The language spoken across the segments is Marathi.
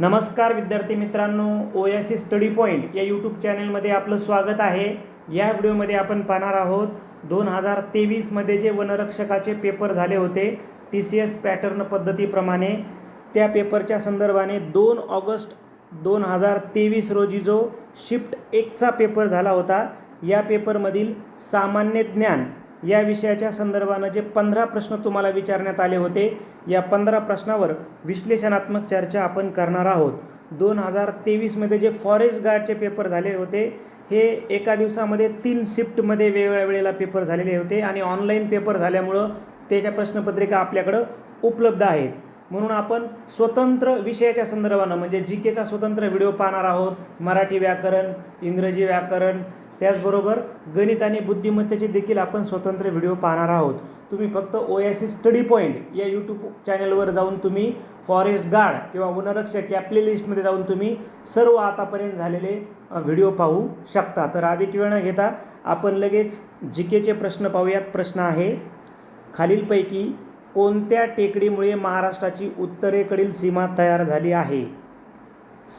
नमस्कार विद्यार्थी मित्रांनो O S C study point या यूट्यूब चॅनलमध्ये आपलं स्वागत आहे. या व्हिडिओमध्ये आपण पाहणार आहोत दोन हजार तेवीसमध्ये जे वनरक्षकाचे पेपर झाले होते टी सी एस पॅटर्न पद्धतीप्रमाणे त्या पेपरच्या संदर्भाने दोन ऑगस्ट दोन हजार तेवीस रोजी जो शिफ्ट एकचा पेपर झाला होता या पेपरमधील सामान्य ज्ञान या विषयाच्या संदर्भानं जे पंधरा प्रश्न तुम्हाला विचारण्यात आले होते या पंधरा प्रश्नावर विश्लेषणात्मक चर्चा आपण करणार आहोत. दोन हजार तेवीसमध्ये जे फॉरेस्ट गार्डचे पेपर झाले होते हे एका दिवसामध्ये तीन शिफ्टमध्ये वेगवेगळ्या वेळेला पेपर झालेले होते आणि ऑनलाईन पेपर झाल्यामुळं त्याच्या प्रश्नपत्रिका आपल्याकडं उपलब्ध आहेत. म्हणून आपण स्वतंत्र विषयाच्या संदर्भानं म्हणजे जी केचा स्वतंत्र व्हिडिओ पाहणार आहोत मराठी व्याकरण इंग्रजी व्याकरण त्याचबरोबर गणित आणि बुद्धिमत्तेचे देखील आपण स्वतंत्र व्हिडिओ पाहणार आहोत. तुम्ही फक्त O S C study point या यूट्यूब चॅनलवर जाऊन तुम्ही फॉरेस्ट गार्ड किंवा वनरक्षक या प्लेलिस्टमध्ये जाऊन तुम्ही सर्व आतापर्यंत झालेले व्हिडिओ पाहू शकता. तर अधिक वेळ न घेता आपण लगेच जी केचे प्रश्न पाहूयात. प्रश्न आहे खालीलपैकी कोणत्या टेकडीमुळे महाराष्ट्राची उत्तरेकडील सीमा तयार झाली आहे?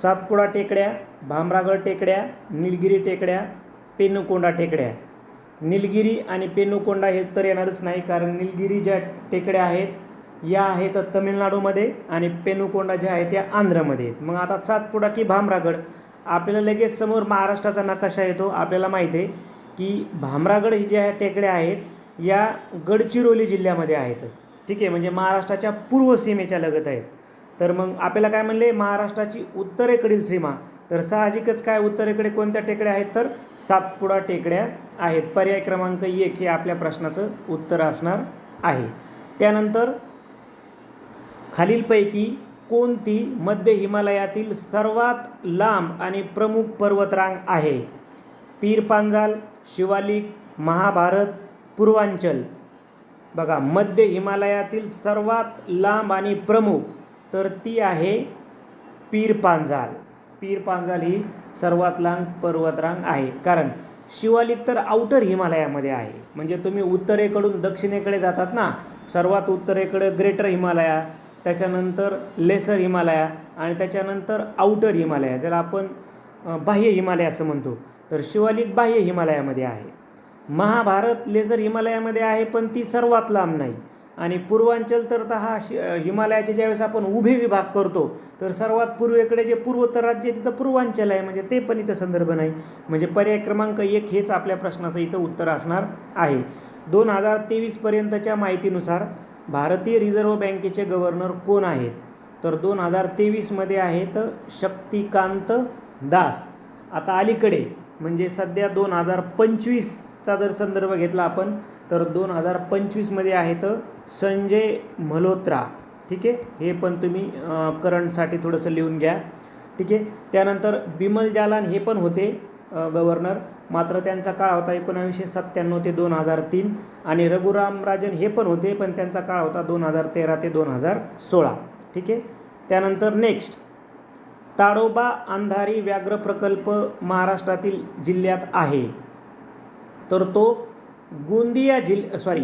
सातपुडा टेकड्या भामरागड टेकड्या निलगिरी टेकड्या पेनुकोंडा टेकड्या. निलगिरी आणि पेनुकोंडा हे उत्तर येणारच नाही कारण निलगिरी ज्या टेकड्या आहेत या आहेत तमिळनाडूमध्ये आणि पेनुकोंडा ज्या आहेत त्या आंध्रमध्ये. आहेत मग आता सातपुडा की भामरागड. आपल्याला लगेच समोर महाराष्ट्राचा नकाशा येतो. आपल्याला माहिती आहे की भामरागड ही ज्या टेकड्या आहेत या गडचिरोली जिल्ह्यामध्ये आहेत. ठीक आहे म्हणजे महाराष्ट्राच्या पूर्व सीमेच्या लगत आहेत. तर मग आपल्याला काय म्हणले महाराष्ट्राची उत्तरेकडील सीमा. तर साहजिकच काय उत्तरेकडे कोणत्या टेकड्या आहेत? तर सातपुडा टेकड्या आहेत. पर्याय क्रमांक एक हे आपल्या प्रश्नाचं उत्तर असणार आहे. त्यानंतर खालीलपैकी कोणती मध्य हिमालयातील सर्वात लांब आणि प्रमुख पर्वतरांग आहे? पीर पांजाल शिवालिक महाभारत पूर्वांचल. बघा मध्य हिमालयातील सर्वात लांब आणि प्रमुख तर ती आहे पीर पांजाल पीर पांजाल ही सर्वात लांब पर्वतरांग आहे. कारण शिवालिक तर आउटर हिमालयामध्ये आहे. म्हणजे तुम्ही उत्तरेकडून दक्षिणेकडे जातात ना सर्वात उत्तरेकडं ग्रेटर हिमालया त्याच्यानंतर लेसर हिमालया आणि त्याच्यानंतर आउटर हिमालया त्याला आपण बाह्य हिमालय असं म्हणतो. तर शिवालिक बाह्य हिमालयामध्ये आहे. महाभारत लेझर हिमालयामध्ये आहे पण ती सर्वात लांब नाही. आणि पूर्वांचल तर हा शि हिमालयाचे ज्यावेळेस आपण उभे विभाग करतो तर सर्वात पूर्वेकडे जे पूर्वोत्तर राज्य तिथं पूर्वांचल आहे म्हणजे ते पण इथं संदर्भ नाही. म्हणजे पर्याय क्रमांक एक हेच आपल्या प्रश्नाचं इथं उत्तर असणार आहे. दोन हजार तेवीसपर्यंतच्या माहितीनुसार भारतीय रिझर्व्ह बँकेचे गव्हर्नर कोण आहेत? तर दोन हजार तेवीसमध्ये आहेत शक्तिकांत दास. आता अलीकडे म्हणजे सध्या दोन हजार पंचवीसचा जर संदर्भ घेतला आपण तर दोन हजार पंचवीसमध्ये आहेत संजय मल्होत्रा ठीक आहे? हे पण तुम्ही करंटसाठी थोडंसं लिहून घ्या ठीक आहे? त्यानंतर बिमल जालान हे पण होते गव्हर्नर मात्र त्यांचा काळ होता एकोणावीसशे सत्त्याण्णव ते दोन हजार तीन आणि रघुराम राजन हे पण होते पण त्यांचा काळ होता दोन हजार तेरा ते दोन हजार सोळा ठीक आहे? त्यानंतर नेक्स्ट ताडोबा अंधारी व्याघ्र प्रकल्प महाराष्ट्रातील जिल्ह्यात आहे. तर तो गोंदिया जिल्ह सॉरी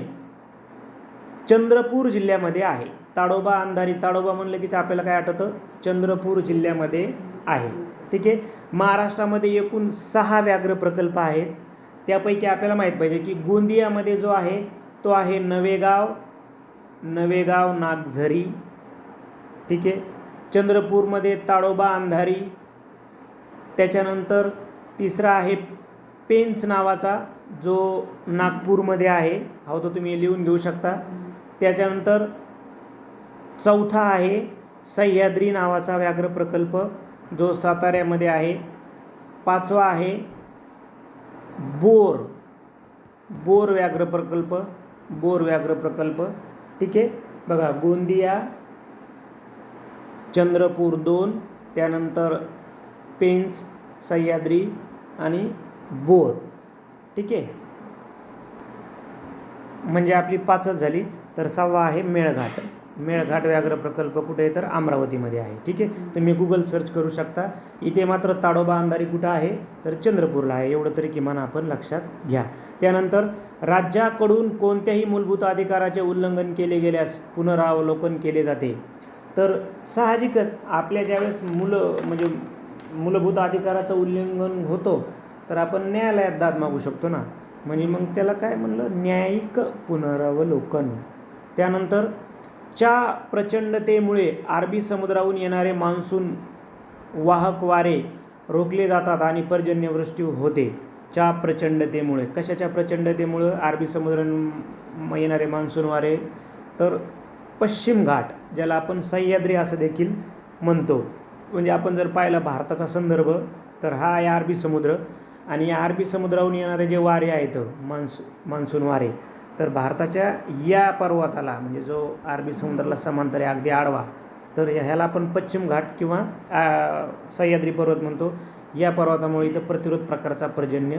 चंद्रपूर जिल्ह्यामध्ये आहे. ताडोबा अंधारी ताडोबा म्हणलं की आपल्याला काय आठवतं? चंद्रपूर जिल्ह्यामध्ये आहे. ठीक आहे? महाराष्ट्रामध्ये एकूण सहा व्याघ्र प्रकल्प आहेत. त्यापैकी आपल्याला माहीत पाहिजे की गोंदियामध्ये जो आहे तो आहे नवेगाव नवेगाव नागझरी. ठीक आहे? चंद्रपूरमध्ये ताडोबा अंधारी. त्याच्यानंतर तिसरा आहे पेंच नावाचा जो नागपूरमध्ये आहे. हा तो तुम्ही लिहून घेऊ शकता. त्याच्यानंतर चौथा आहे सह्याद्री नावाचा व्याघ्र प्रकल्प जो साताऱ्यामध्ये आहे. पाचवा आहे बोर बोर व्याघ्र प्रकल्प बोर व्याघ्र प्रकल्प. ठीक आहे? बघा गोंदिया चंद्रपूर दोन त्यानंतर पेंच सह्याद्री आणि बोर. ठीक आहे? म्हणजे आपली पाचच झाली. तर सहावा आहे मेळघाट. मेळघाट व्याघ्र प्रकल्प कुठे आहे? तर अमरावतीमध्ये आहे. ठीक आहे? तुम्ही गुगल सर्च करू शकता. इथे मात्र ताडोबा अंधारी कुठं आहे? तर चंद्रपूरला आहे. एवढं तरी किमान आपण लक्षात घ्या. त्यानंतर राज्याकडून कोणत्याही मूलभूत अधिकाराचे उल्लंघन केले गेल्यास पुनरावलोकन केले जाते. तर साहजिकच आपल्या ज्यावेळेस मुलं म्हणजे मूलभूत अधिकाराचं उल्लंघन होतं तर आपण न्यायालयात दाद मागू शकतो ना. म्हणजे मग त्याला काय म्हणलं? न्यायिक पुनरावलोकन. त्यानंतर च्या प्रचंडतेमुळे अरबी समुद्राहून येणारे मान्सून वाहक वारे रोखले जातात आणि पर्जन्यवृष्टी होते. च्या प्रचंडतेमुळे. कशाच्या प्रचंडतेमुळं? अरबी समुद्र येणारे मान्सून वारे? तर पश्चिम घाट ज्याला आपण सह्याद्री असं देखील म्हणतो. म्हणजे आपण जर पाहिला भारताचा संदर्भ तर हा आहे अरबी समुद्र. आणि या अरबी समुद्राहून येणारे जे वारे आहेत मान्सू मान्सून वारे तर भारताच्या या पर्वताला म्हणजे जो अरबी समुद्राला समांतर आहे अगदी आडवा तर ह्याला आपण पश्चिम घाट किंवा सह्याद्री पर्वत म्हणतो. या पर्वतामुळे इथं प्रतिरोध प्रकारचा पर्जन्य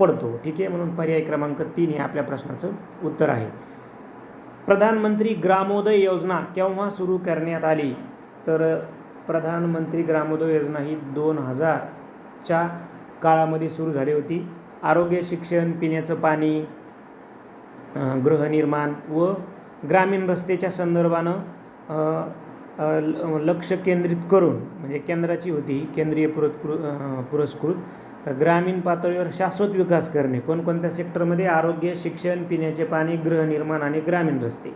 पडतो. ठीक आहे? म्हणून पर्याय क्रमांक तीन हे आपल्या प्रश्नाचं उत्तर आहे. प्रधानमंत्री ग्रामोदय योजना केव्हा सुरू करण्यात आली? तर प्रधानमंत्री ग्रामोदय योजना ही दोन हजारच्या काळामध्ये सुरू झाली होती. आरोग्य शिक्षण पिण्याचं पाणी गृहनिर्माण व ग्रामीण रस्त्याच्या संदर्भानं ल- लक्ष केंद्रित करून म्हणजे केंद्राची होती ही केंद्रीय पुरस्कृ पुरस्कृत ग्रामीण पातळीवर शाश्वत विकास करणे कोणकोणत्या सेक्टरमध्ये आरोग्य शिक्षण पिण्याचे पाणी गृहनिर्माण आणि ग्रामीण रस्ते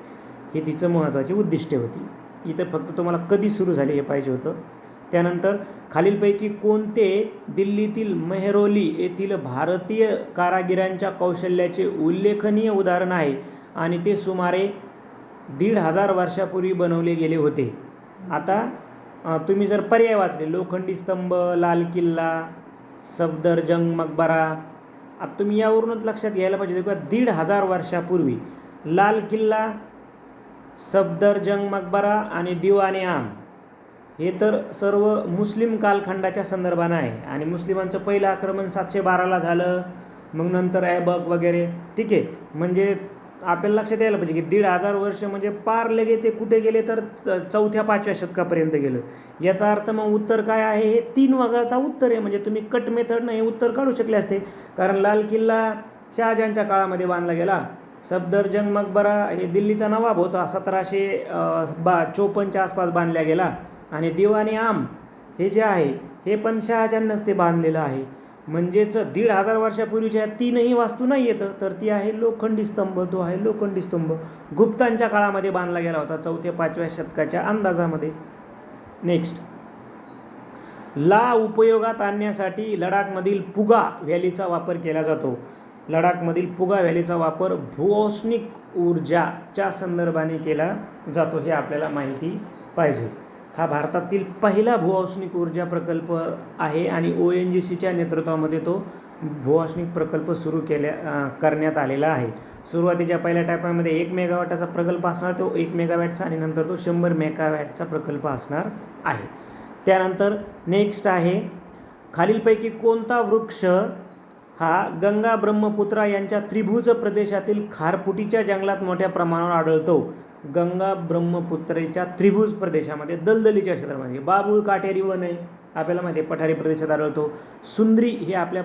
ही तिचं महत्त्वाची उद्दिष्टे होती. इथं फक्त तुम्हाला कधी सुरू झाली हे पाहिजे होतं. त्यानंतर खालीलपैकी कोणते दिल्लीतील मेहरोली येथील भारतीय कारागिरांच्या कौशल्याचे उल्लेखनीय उदाहरण आहे आणि ते सुमारे दीड हजार वर्षापूर्वी बनवले गेले होते. आता तुम्ही जर पर्याय वाचले लोखंडी स्तंभ लाल किल्ला सफदरजंग मकबरा आता तुम्ही यावरूनच लक्षात घ्यायला पाहिजे किंवा दीड हजार वर्षापूर्वी लाल किल्ला सफदरजंग मकबरा आणि दिवाने आम हे तर सर्व मुस्लिम कालखंडाच्या संदर्भानं आहे. आणि मुस्लिमांचं पहिलं आक्रमण सातशे बाराला झालं मग नंतर ऐबक वगैरे. ठीक आहे. म्हणजे आपल्याला लक्षात यायला पाहिजे की दीड हजार वर्ष म्हणजे पार लगे ते कुठे गेले तर च- चौथ्या पाचव्या शतकापर्यंत गेलं. याचा अर्थ मग उत्तर काय आहे? हे तीन वगळता उत्तर आहे. म्हणजे तुम्ही कट मेथडनं हे उत्तर काढू शकले असते. कारण लाल किल्ला शहाजहानच्या काळामध्ये बांधला गेला. सफदरजंग मकबरा हे दिल्लीचा नवाब होता. सतराशे बा चोपन्नच्या आसपास बांधला गेला. आणि दिवाणी आम हे जे आहे हे पण शहाजहानच ते बांधलेलं आहे. म्हणजेच दीड हजार वर्षापूर्वीच्या तीनही वास्तू नाही येतं तर ती आहे लोखंडी स्तंभ तो आहे लोखंडी स्तंभ. गुप्तांच्या काळामध्ये बांधला गेला होता चौथ्या पाचव्या शतकाच्या अंदाजामध्ये. नेक्स्ट ला उपयोगात आणण्यासाठी लडाखमधील पुगा व्हॅलीचा वापर केला जातो. लडाखमधील पुगा व्हॅलीचा वापर भूऔष्णिक ऊर्जाच्या संदर्भाने केला जातो हे आपल्याला माहिती पाहिजे. हा भारतातील पहिला भूऔष्णिक ऊर्जा प्रकल्प आहे आणि ओ एन जी सीच्या नेतृत्वामध्ये तो भूऔष्णिक प्रकल्प सुरू केल्या करण्यात आलेला आहे. सुरुवातीच्या पहिल्या टप्प्यामध्ये एक मेगावॅटाचा प्रकल्प असणार तो एक मेगावॅटचा आणि नंतर तो शंभर मेगावॅटचा प्रकल्प असणार आहे. त्यानंतर नेक्स्ट आहे खालीलपैकी कोणता वृक्ष हा गंगा ब्रह्मपुत्रा यांच्या त्रिभुज प्रदेशातील खारफुटीच्या जंगलात मोठ्या प्रमाणावर आढळतो? गंगा ब्रह्मपुत्रेच्या त्रिभुज प्रदेशामध्ये दलदलीच्या क्षेत्रामध्ये. बाबुळ काटेरी वन आहे. आपल्याला माहिती आहे पठारी प्रदेशात आढळतो. सुंदरी हे आपल्या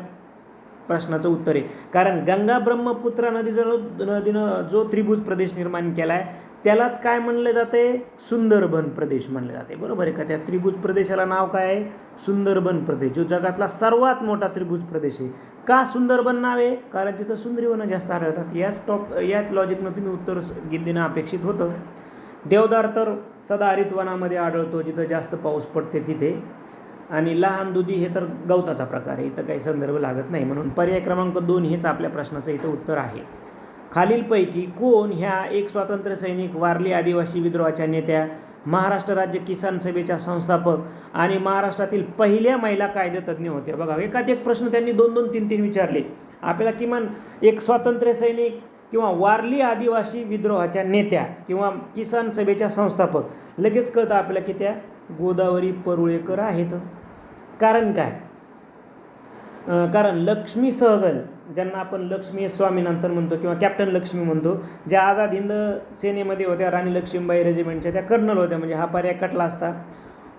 प्रश्नाचं उत्तर आहे. कारण गंगा ब्रह्मपुत्रा नदीचं नदीनं जो त्रिभुज प्रदेश निर्माण केला आहे त्यालाच काय म्हणलं जाते सुंदरबन प्रदेश म्हणले जाते बरोबर आहे का? त्या त्रिभुज प्रदेशाला नाव काय आहे? सुंदरबन प्रदेश. जो जगातला सर्वात मोठा त्रिभुज प्रदेश आहे. का सुंदरबन नाव आहे? कारण तिथं सुंदरीवनं जास्त आढळतात. याच टॉप याच लॉजिकनं तुम्ही उत्तर देणं अपेक्षित होतं. देवदार तर सदा हरितवनामध्ये आढळतो. जिथं जास्त पाऊस पडते तिथे. आणि लहान दुधी हे तर गवताचा प्रकार आहे. इथं काही संदर्भ लागत नाही. म्हणून पर्याय क्रमांक दोन हेच आपल्या प्रश्नाचं इथं उत्तर आहे. खालीलपैकी कोण ह्या एक स्वातंत्र्य सैनिक वारली आदिवासी विद्रोहाच्या नेत्या महाराष्ट्र राज्य किसान सभेच्या संस्थापक आणि महाराष्ट्रातील पहिल्या महिला कायदेतज्ञ होत्या? बघा एकात एक प्रश्न त्यांनी दोन दोन तीन तीन विचारले. आपल्याला किमान एक स्वातंत्र्य सैनिक किंवा वारली आदिवासी विद्रोहाच्या नेत्या किंवा किसान सभेच्या संस्थापक लगेच कळतं आपल्याला की त्या गोदावरी परुळेकर आहेत. कारण काय? कारण लक्ष्मी सहगल ज्यांना आपण लक्ष्मी स्वामीनंतर म्हणतो किंवा कॅप्टन लक्ष्मी म्हणतो ज्या आझाद हिंद सेनेमध्ये होत्या राणी लक्ष्मीबाई रेजिमेंटच्या त्या कर्नल होत्या म्हणजे हा पर्याय कटला असता.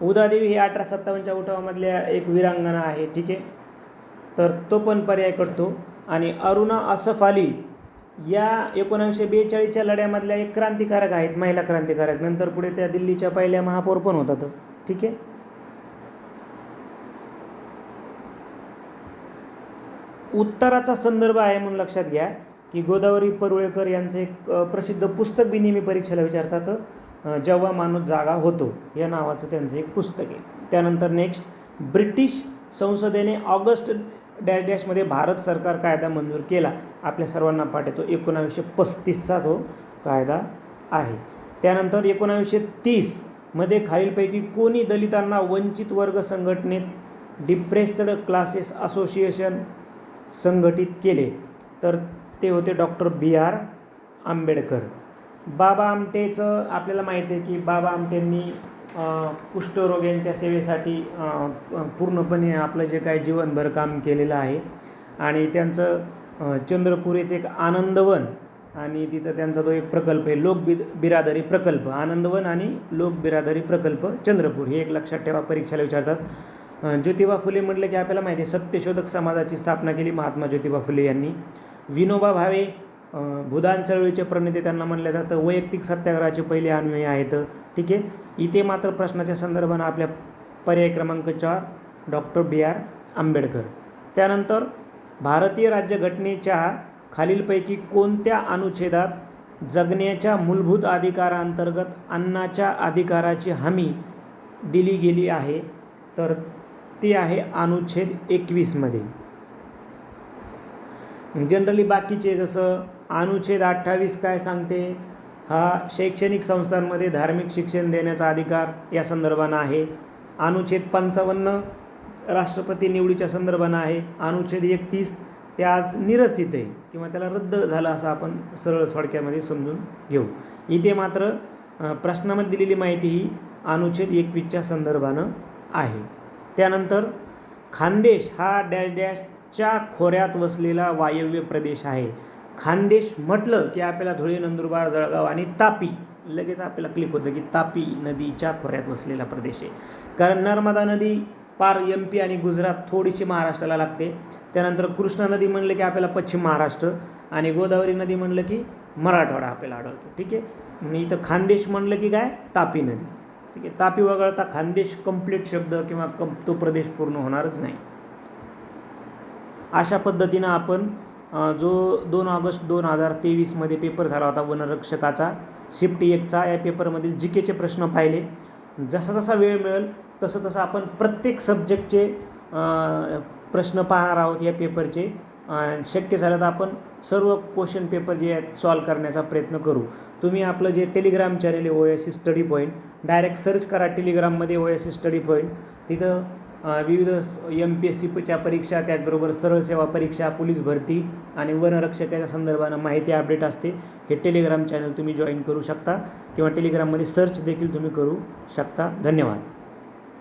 उदादेवी ही अठरा सत्तावन्नच्या उठावामधल्या एक वीरांगना आहे ठीक आहे? तर तो पण पर्याय कटतो. आणि अरुणा असफ अली या एकोणावीसशे बेचाळीसच्या लढ्यामधल्या एक क्रांतिकारक आहेत महिला क्रांतिकारक. नंतर पुढे त्या दिल्लीच्या पहिल्या महापौर पण होतात ठीक आहे? उत्तराचा संदर्भ आहे म्हणून लक्षात घ्या की गोदावरी परुळेकर यांचं एक प्रसिद्ध पुस्तक बी नेहमी परीक्षेला विचारतात जेव्हा माणूस जागा होतो या नावाचं त्यांचं एक पुस्तक आहे. त्यानंतर नेक्स्ट ब्रिटिश संसदेने ऑगस्ट डॅश डॅशमध्ये भारत सरकार कायदा मंजूर केला. आपल्या सर्वांना पाठ येतो एकोणावीसशे पस्तीसचा तो कायदा आहे. त्यानंतर एकोणावीसशे तीसमध्ये खालीलपैकी कोणी दलितांना वंचित वर्ग संघटनेत डिप्रेस्ड क्लासेस असोसिएशन संघटित केले. तर ते होते डॉक्टर बी आर आंबेडकर. बाबा आमटेचं आपल्याला माहिती आहे की बाबा आमटेंनी कुष्ठरोग्यांच्या कुष्ठरोग यांच्या सेवेसाठी पूर्णपणे आपलं जे काय जीवनभर काम केलेलं आहे. आणि त्यांचं चंद्रपूर येथे एक आनंदवन आणि तिथं त्यांचा तो एक प्रकल्प आहे लोक बि बिरादरी प्रकल्प आनंदवन आणि लोक बिरादरी प्रकल्प चंद्रपूर हे एक लक्षात ठेवा परीक्षेला विचारतात. ज्योतिबा फुले म्हटलं की आपल्याला माहिती आहे सत्यशोधक समाजाची स्थापना केली महात्मा ज्योतिबा फुले यांनी. विनोबा भावे भूदान चळवळीचे प्रणेते त्यांना म्हणलं जातं. वैयक्तिक सत्याग्रहाचे पहिले अनुयायी आहेत. ठीक आहे? इथे मात्र प्रश्नाच्या संदर्भानं आपल्या पर्याय क्रमांक चार डॉक्टर बी आर आंबेडकर. त्यानंतर भारतीय राज्यघटनेच्या खालीलपैकी कोणत्या अनुच्छेदात जगण्याच्या मूलभूत अधिकारांतर्गत अन्नाच्या अधिकाराची हमी दिली गेली आहे? तर ती आहे अनुच्छेद एकवीसमध्ये. जनरली बाकीचे जसं अनुच्छेद अठ्ठावीस काय सांगते? हा शैक्षणिक संस्थांमध्ये धार्मिक शिक्षण देण्याचा अधिकार या संदर्भानं आहे. अनुच्छेद पंचावन्न राष्ट्रपती निवडीच्या संदर्भानं आहे. अनुच्छेद एकतीस ते आज निरसित आहे किंवा त्याला रद्द झालं असं आपण सरळ थोडक्यामध्ये समजून घेऊ. इथे मात्र प्रश्नामध्ये दिलेली माहिती ही अनुच्छेद एकवीसच्या संदर्भानं आहे. त्यानंतर खानदेश हा डॅश डॅशच्या खोऱ्यात वसलेला वायव्य प्रदेश आहे. खानदेश म्हटलं की आपल्याला धुळे नंदुरबार जळगाव आणि तापी लगेच आपल्याला क्लिक होतं की तापी नदीच्या खोऱ्यात वसलेला प्रदेश आहे. कारण नर्मदा नदी पार एम पी आणि गुजरात थोडीशी महाराष्ट्राला लागते. त्यानंतर कृष्णा नदी म्हणलं की आपल्याला पश्चिम महाराष्ट्र आणि गोदावरी नदी म्हणलं की मराठवाडा आपल्याला आढळतो. ठीक आहे? इथं खानदेश म्हणलं की काय? तापी नदी. ठीक आहे. तापी वगळता खानदेश कंप्लीट शब्द किंवा कं तो प्रदेश पूर्ण होणारच नाही. अशा पद्धतीनं आपण जो दोन ऑगस्ट दोन हजार तेवीसमध्ये पेपर झाला होता वनरक्षकाचा शिफ्ट एकचा या पेपरमधील जी केचे प्रश्न पाहिले. जसा जसा वेळ मिळेल तसं तसं आपण प्रत्येक सब्जेक्टचे प्रश्न पाहणार आहोत या पेपरचे शक्य झालं तर आपण सर्व क्वेश्चन पेपर जे आहेत सॉल्व करण्याचा प्रयत्न करू. तुम्ही आपलं जे टेलिग्राम चॅनल आहे O S C study point direct search करा टेलिग्राममध्ये O S C study point तिथं विविध एम पी एस सीच्या परीक्षा त्याचबरोबर सरळ सेवा परीक्षा पोलीस भरती आणि वनरक्षकाच्या संदर्भानं माहिती अपडेट असते. हे टेलिग्राम चॅनल तुम्ही जॉईन करू शकता किंवा टेलिग्राममध्ये सर्च देखील तुम्ही करू शकता. धन्यवाद.